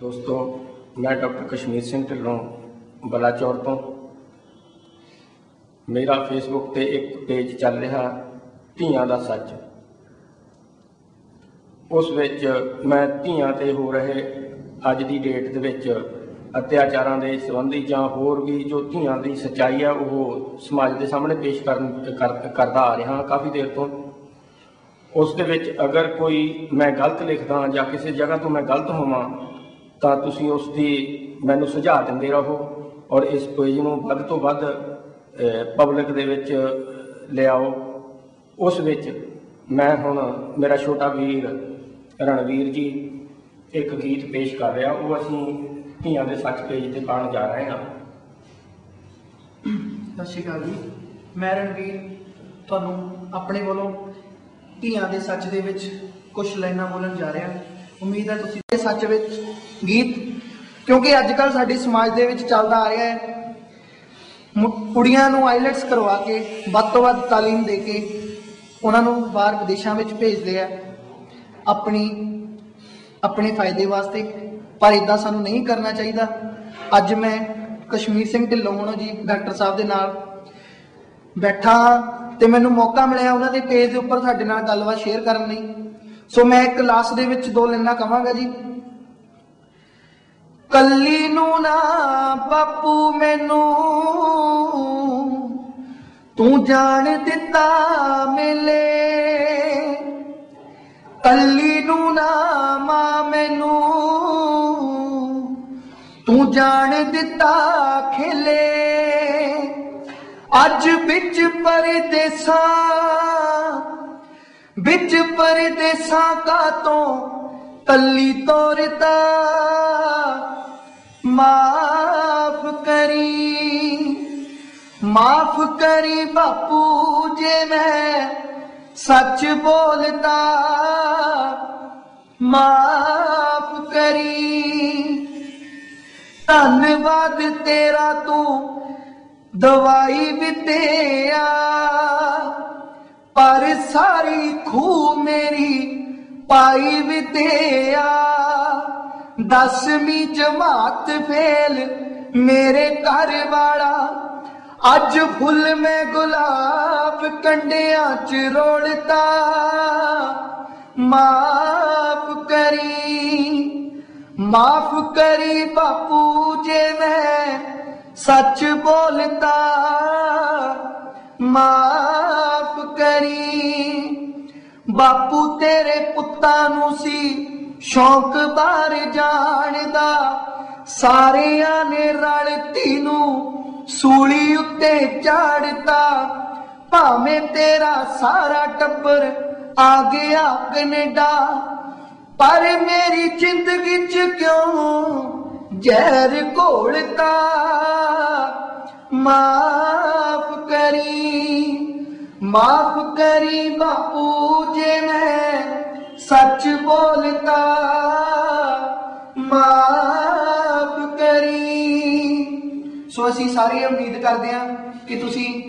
ਦੋਸਤੋ, ਮੈਂ ਡਾਕਟਰ ਕਸ਼ਮੀਰ ਸਿੰਘ ਢਿੱਲੋਂ ਬਲਾਚੌਰ ਤੋਂ। ਮੇਰਾ ਫੇਸਬੁੱਕ ਤੇ ਇੱਕ ਪੇਜ ਚੱਲ ਰਿਹਾ, ਧੀਆਂ ਦਾ ਸੱਚ। ਉਸ ਵਿੱਚ ਮੈਂ ਧੀਆਂ ਤੇ ਹੋ ਰਹੇ ਅੱਜ ਦੀ ਡੇਟ ਦੇ ਵਿੱਚ ਅਤਿਆਚਾਰਾਂ ਦੇ ਸੰਬੰਧੀ ਜਾਂ ਹੋਰ ਵੀ ਜੋ ਧੀਆਂ ਦੀ ਸੱਚਾਈ ਆ, ਉਹ ਸਮਾਜ ਦੇ ਸਾਹਮਣੇ ਪੇਸ਼ ਕਰਨ, ਕਰ- ਕਰਦਾ ਆ ਰਿਹਾ ਕਾਫੀ ਦੇਰ ਤੋਂ। ਉਸ ਦੇ ਵਿੱਚ ਅਗਰ ਕੋਈ ਮੈਂ ਗਲਤ ਲਿਖਦਾ ਜਾਂ ਕਿਸੇ ਜਗ੍ਹਾ ਤੋਂ ਮੈਂ ਗਲਤ ਹੋਵਾਂ ਤਾਂ ਤੁਸੀਂ ਉਸ ਦੀ ਮੈਨੂੰ ਸੁਝਾਅ ਦਿੰਦੇ ਰਹੋ ਔਰ ਇਸ ਪੇਜ ਨੂੰ ਵੱਧ ਤੋਂ ਵੱਧ ਪਬਲਿਕ ਦੇ ਵਿੱਚ ਲਿਆਓ। ਉਸ ਵਿੱਚ ਮੈਂ ਹੁਣ ਮੇਰਾ ਛੋਟਾ ਵੀਰ ਰਣਵੀਰ ਜੀ ਇੱਕ ਗੀਤ ਪੇਸ਼ ਕਰ ਰਿਹਾ। ਉਹ ਅਸੀਂ ਧੀਆਂ ਦੇ ਸੱਚ ਪੇਜ ਤੇ ਪਾਉਣ ਜਾ ਰਹੇ ਹਾਂ। ਸਤਿ ਸ਼੍ਰੀ ਅਕਾਲ ਜੀ। ਮੈਂ ਰਣਵੀਰ, ਤੁਹਾਨੂੰ ਆਪਣੇ ਵੱਲੋਂ ਧੀਆਂ ਦੇ ਸੱਚ ਦੇ ਵਿੱਚ ਕੁਝ ਲਾਈਨਾਂ ਬੋਲਣ ਜਾ ਰਿਹਾ। ਉਮੀਦ ਹੈ ਤੁਸੀਂ ਇਹ ਸੱਚ ਵਿੱਚ ਗੀਤ, ਕਿਉਂਕਿ ਅੱਜ ਕੱਲ ਸਾਡੇ ਸਮਾਜ ਦੇ ਵਿੱਚ ਚੱਲਦਾ ਆ ਰਿਹਾ ਹੈ। ਮੁ- ਕੁੜੀਆਂ ਨੂੰ ਆਈਲੈਟਸ ਕਰਵਾ ਕੇ, ਵੱਧ ਤੋਂ ਵੱਧ ਤਾਲੀਮ ਦੇ ਕੇ ਉਹਨਾਂ ਨੂੰ ਬਾਹਰ ਵਿਦੇਸ਼ਾਂ ਵਿੱਚ ਭੇਜਦੇ ਆ। ਆਪਣੀ, ਆਪਣੇ ਫਾਇਦੇ ਵਾਸਤੇ, ਪਰ ਇਦਾਂ ਸਾਨੂੰ ਨਹੀਂ ਕਰਨਾ ਚਾਹੀਦਾ। ਅੱਜ ਮੈਂ ਕਸ਼ਮੀਰ ਸਿੰਘ ਢਿੱਲੋਂ ਹੋਣੋ ਜੀ, ਡਾਕਟਰ ਸਾਹਿਬ ਦੇ ਨਾਲ ਬੈਠਾ ਹਾਂ ਤੇ ਮੈਨੂੰ ਮੌਕਾ ਮਿਲਿਆ ਉਹਨਾਂ ਦੇ ਪੇਜ ਦੇ ਉੱਪਰ ਸਾਡੇ ਨਾਲ ਗੱਲਬਾਤ ਸ਼ੇਅਰ ਕਰਨ ਲਈ। ਸੋ ਮੈਂ ਇੱਕ ਕਲਾਸ ਦੇ ਵਿੱਚ ਦੋ ਲੈਣਾ ਕਵਾਂਗਾ ਜੀ। ਕੱਲੀ ਨੂੰ ਨਾ ਬਾਪੂ ਮੈਨੂੰ, ਤੂੰ ਜਾਣ ਦਿੱਤਾ ਮਿਲੇ। ਕੱਲੀ ਨੂੰ ਨਾ ਮਾਂ ਮੈਨੂੰ, ਤੂੰ ਜਾਣ ਦਿੱਤਾ ਖਿਲੇ। ਅੱਜ ਵਿੱਚ ਪਰਦੇਸਾਂ ਵਿੱਚ ਪਰਦੇਸਾਂ ਕਾ ਤੋਂ ਕੱਲੀ ਤੋਰਤਾ। ਮਾਫ ਕਰੀ ਮਾਫ ਕਰੀ ਬਾਪੂ, ਜੇ ਮੈਂ ਸੱਚ ਬੋਲਤਾ। ਮਾਫ ਕਰੀ। ਧੰਨਵਾਦ ਤੇਰਾ ਤੂੰ ਦਵਾਈ ਵੀ ਤੇਰਾ ਪਰ ਸਾਰੀ ਖੂ ਮੇਰੀ ਪਾਈ ਵੀ ਤੇਰਾ ਦਸਵੀਂ ਜਮਾਤ ਫੇਲ ਮੇਰੇ ਘਰ ਵਾਲਾ। ਅੱਜ ਫੁੱਲ ਮੈਂ ਗੁਲਾਬ ਕੰਡਿਆਂ ਚ ਰੋਲਤਾ। ਮਾਫ ਕਰੀ ਮਾਫ ਕਰੀ ਬਾਪੂ ਜੇ ਮੈਂ ਸੱਚ ਬੋਲਤਾ। ਮਾਫ ਕਰੀ ਬਾਪੂ ਤੇਰੇ ਪੁੱਤਾਂ ਨੂੰ ਸੀ ਸ਼ੌਂਕ ਬਾਰ ਜਾਣਦਾ। ਸਾਰਿਆਂ ਨੇ ਰਲ ਨੂੰ ਸੂਲੀ ਉੱਤੇ ਝਾੜਤਾ ਭਾਵੇਂ ਤੇਰਾ ਸਾਰਾ ਟੱਬਰ ਆ ਗਿਆ ਕੈਨੇਡਾ ਪਰ ਮੇਰੀ ਜ਼ਿੰਦਗੀ ਚ ਕਿਉਂ ਜ਼ਹਿਰ ਘੋਲਤਾ? ਮਾਫ ਕਰੀ। ਮਾਫ ਕਰੀ ਬਾਪੂ ਜੇ ਮੈਂ ਸੱਚ ਬੋਲਤਾ। ਮਾਫ ਕਰੀ। ਸੋ ਅਸੀਂ ਸਾਰੇ ਉਮੀਦ ਕਰਦੇ ਹਾਂ ਕਿ ਤੁਸੀਂ